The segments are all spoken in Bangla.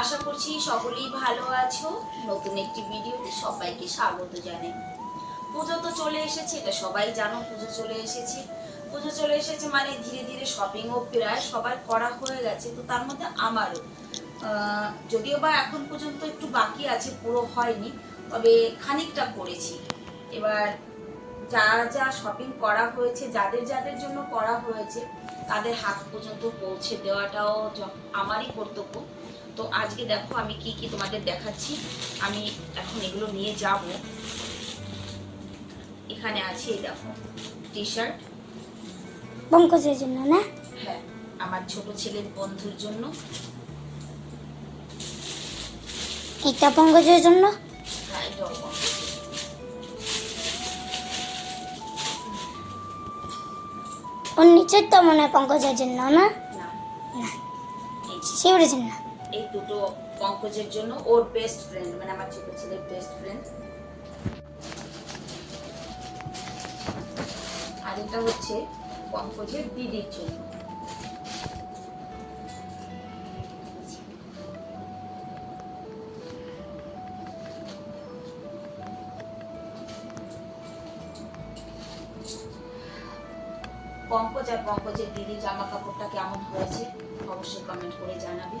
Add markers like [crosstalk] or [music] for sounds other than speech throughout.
আশা করছি সকলেই ভালো আছো। নতুন একটি ভিডিওতে সবাইকে স্বাগত জানাই। পুজো তো চলে এসেছে, এটা সবাই জানো, পুজো চলে এসেছে। পুজো চলে এসেছে মানে ধীরে ধীরে শপিংও প্রায় সবার করা হয়ে গেছে, তো তার মধ্যে আমারও। যদিও বা এখন পর্যন্ত একটু বাকি আছে, পুরো হয়নি, তবে খানিকটা করেছি। এবার যা যা শপিং করা হয়েছে যাদের যাদের জন্য করা হয়েছে তাদের হাত পর্যন্ত পৌঁছে দেওয়াটাও আমারই কর্তব্য। তো আজকে দেখো আমি কি কি তোমাদের দেখাচ্ছি। আমি এখন এগুলো নিয়ে যাব। এখানে আছে এই দেখো টি শার্ট পঙ্কজের জন্য না? হ্যাঁ আমার ছোট ছেলের বন্ধুর জন্য। এটা পঙ্কজের জন্য? হ্যাঁ এটাও। ওর নিচের তো মনে হয় পঙ্কজের জন্য না? না। শিউরের জন্য? এই দুটো পঙ্কজের জন্য ওর বেস্ট ফ্রেন্ড মানে আমার ছোট ছেলের বেস্ট ফ্রেন্ড আর এটা হচ্ছে পঙ্কজের দিদির জন্য। পঙ্কজ আর পঙ্কজের দিদির জামা কাপড়টা কেমন হয়েছে অবশ্যই কমেন্ট করে জানাবে।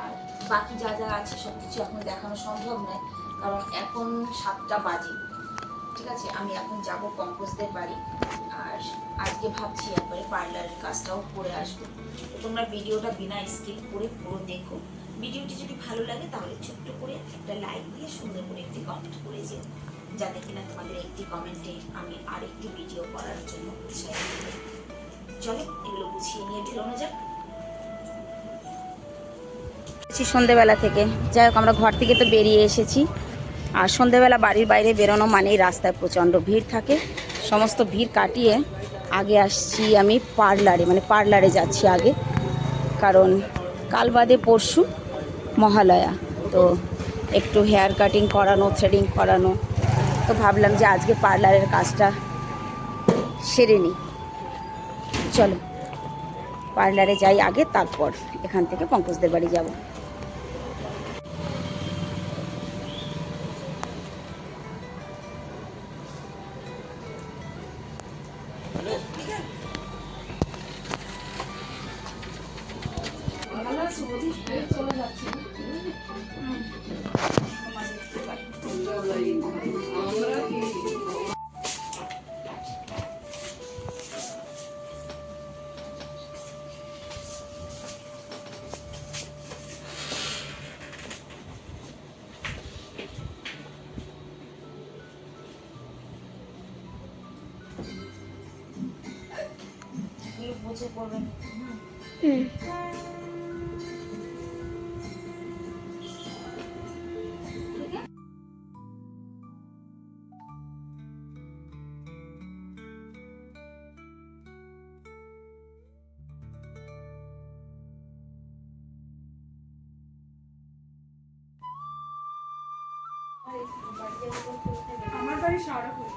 আর বাকি যা যা আছে সব কিছু এখন দেখানো সম্ভব নয়, কারণ এখন সাতটা বাজে। ঠিক আছে? আমি এখন যাব পঙ্কজদের বাড়ি। আর আজকে ভাবছি একবারে পার্লারের কাজটাও করে আসব। তো তোমরা ভিডিওটা বিনা স্কিপ করে পুরো দেখো। ভিডিওটি যদি ভালো লাগে তাহলে ছোট্ট করে একটা লাইক দিয়ে সুন্দর করে একটি কমেন্ট করে যেও। যাতে কিনা তোমাদের একটি কমেন্টে আমি আরেকটি ভিডিও করার জন্য চলো, এগুলো গুছিয়ে নিয়ে বেরোনো যাক। সন্ধেবেলা থেকে। যাই হোক, আমরা ঘর থেকে তো বেরিয়ে এসেছি। আর সন্ধেবেলা বাড়ির বাইরে বেরোনো মানেই রাস্তায় প্রচণ্ড ভিড় থাকে। সমস্ত ভিড় কাটিয়ে আগে আসছি আমি পার্লারে মানে পার্লারে যাচ্ছি আগে। কারণ কাল বাদে পরশু মহালয়া। তো একটু হেয়ার কাটিং করানো থ্রেডিং করানো তো ভাবলাম যে আজকে পার্লারের কাজটা সেরে নিই চলো পার্লারে যাই আগে তারপর এখান থেকে পঙ্কজদের বাড়ি যাব বুঝে পড়বেন হুম। আমার বাড়ি শাওড়াফুলি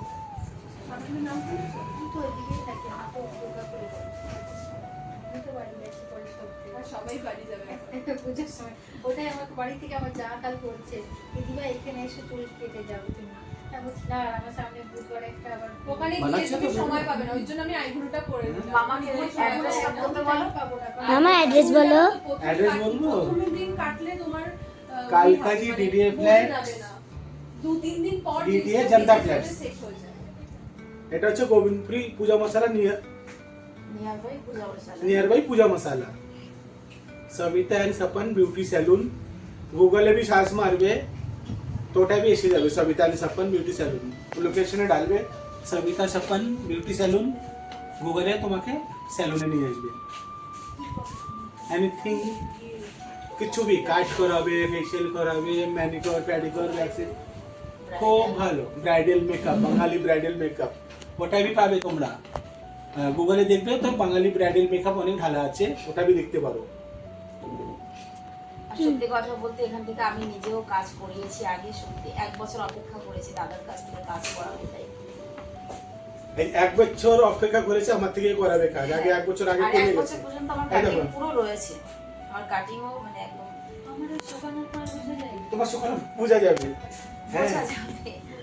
সবাই বাড়ি যাবে। [laughs] একটা সময়। ওটাই আমার বাড়ি থেকে আমার যা কাল করছে। দিদিভাই এখানে এসে চুল কেটে যাবে তুমি আমি বলছি না আর আমার সামনে বুধবার একটা আবার ওখানে গিয়ে তুমি সময় পাবে না ওই জন্য আমি আইব্রোটা করে দিলাম। মামাকে অ্যাড্রেসটা বলতে বলো পাবো না মামা অ্যাড্রেস বলো। Address বলব? কাটলে তোমার কালকাজি মানে DDA বোঝা flat। যাবে না। দু তিন দিন পর জিনিসটা জনতা। হয়ে যাবে। এটা হচ্ছে গোবিন্দপুরি পূজা মশালা নিয়ার বাই পূজা বসালে near by Puja masala Sabita and Swapan beauty salon গুগলে भी সার্চ মারবে তো ওটাই এসে যাবে Sabita and Swapan beauty salon লোকেশনে ডালবে সবিতা সপন বিউটি স্যালুন গুগলে তোমাকে স্যালুনে নিয়ে আসবে এনিথিং কিছু বি কাট করাবে ফেসিয়াল করাবে ম্যানিকিওর প্যাডিকিওর ভ্যাকসিন খুব ভালো bridal makeup Bangali bridal makeup ওটাই পাবে তোমরা। গুগলে দেখবে তো বাঙালি ব্রাইডাল মেকআপ অনেক ভালো আছে ওটা বি দেখতে পারো। আর সত্যি কথা বলতে এখান থেকে আমি নিজেও কাজ করিয়েছি আগে সত্যি এক বছর অপেক্ষা করেছি দাদার কাছ থেকে কাজ করাবো তাই। এই এক বছর অপেক্ষা করেছে আমার থেকে করাবে কাজ। আগে এক বছর আগে করে এক গেছে। আমার। পুরো রয়েছে। আমার আমার কাটিংও মানে একদম আমাদের শোকানোর পর যায়। তোমার যাবে হ্যাঁ বোঝা যাবে। আমি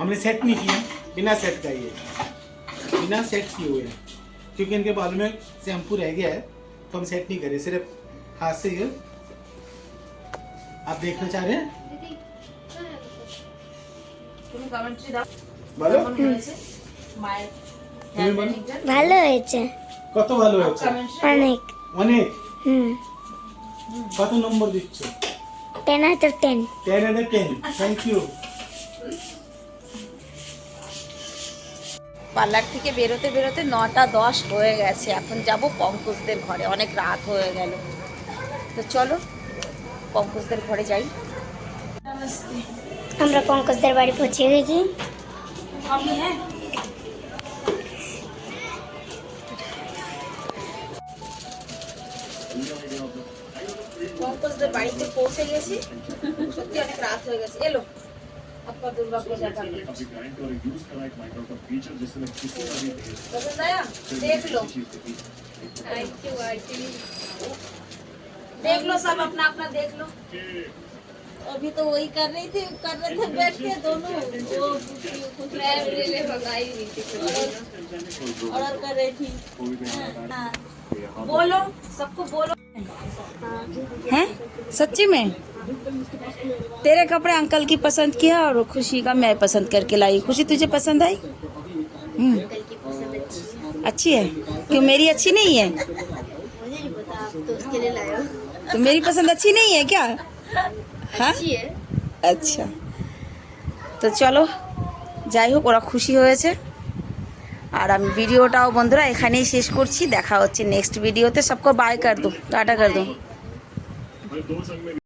हमने सेट नहीं किया बिना सेट का ये बिना सेट किए हुए हैं क्योंकि इनके बाल में शैम्पू रह गया है तो हम सेट नहीं करे सिर्फ हाथ से ये आप देखना चाह रहे हैं দিদি হ্যাঁ, তুমি কমেন্ট্রি দাও বলো কেমন হয়েছে মায়ের তুমি বলো। handwriting-টা? ভালো হয়েছে কত ভালো হয়েছে Commentary? অনেক অনেক হুম কত নম্বর দিচ্ছ ten out of ten ten এর টেন থ্যাংক ইউ parlour থেকে বেরোতে বেরোতে নটা দশ হয়ে গেছে। এখন যাব পঙ্কজদের ঘরে। অনেক রাত হয়ে গেল। তো চলো পঙ্কজদের ঘরে যাই। আমরা পঙ্কজদের বাড়ি পৌঁছে গেছি। হ্যাঁ পঙ্কজদের বাড়িতে পৌঁছে গেছি। সত্যি অনেক রাত হয়ে গেছে। এলো। आपका दुर्गा पूजा पसंद आया देख तो लो। थैंक यू देख लो सब अपना अपना देख लो। अभी तो वही कर रही थी कर रहे थे बैठ के दोनों। वो कुछ ले ले मंगाई ऑर्डर कर रही थी। हाँ। बोलो सबको बोलो। हैं? सच्ची में? तेरे कपड़े अंकल की पसंद किया और खुशी का मैं पसंद करके लाई खुशी तुझे पसंद आई हम्म। अच्छी है क्यों मेरी अच्छी नहीं है तो मेरी पसंद अच्छी नहीं है क्या हाँ আচ্ছা তো চলো যাই হোক ওরা খুশি হয়েছে আর আমি ভিডিওটাও বন্ধুরা এখানেই শেষ করছি দেখা হচ্ছে নেক্সট ভিডিওতে সবকো বাই কর দো টাটা কর দো भाई दो संग में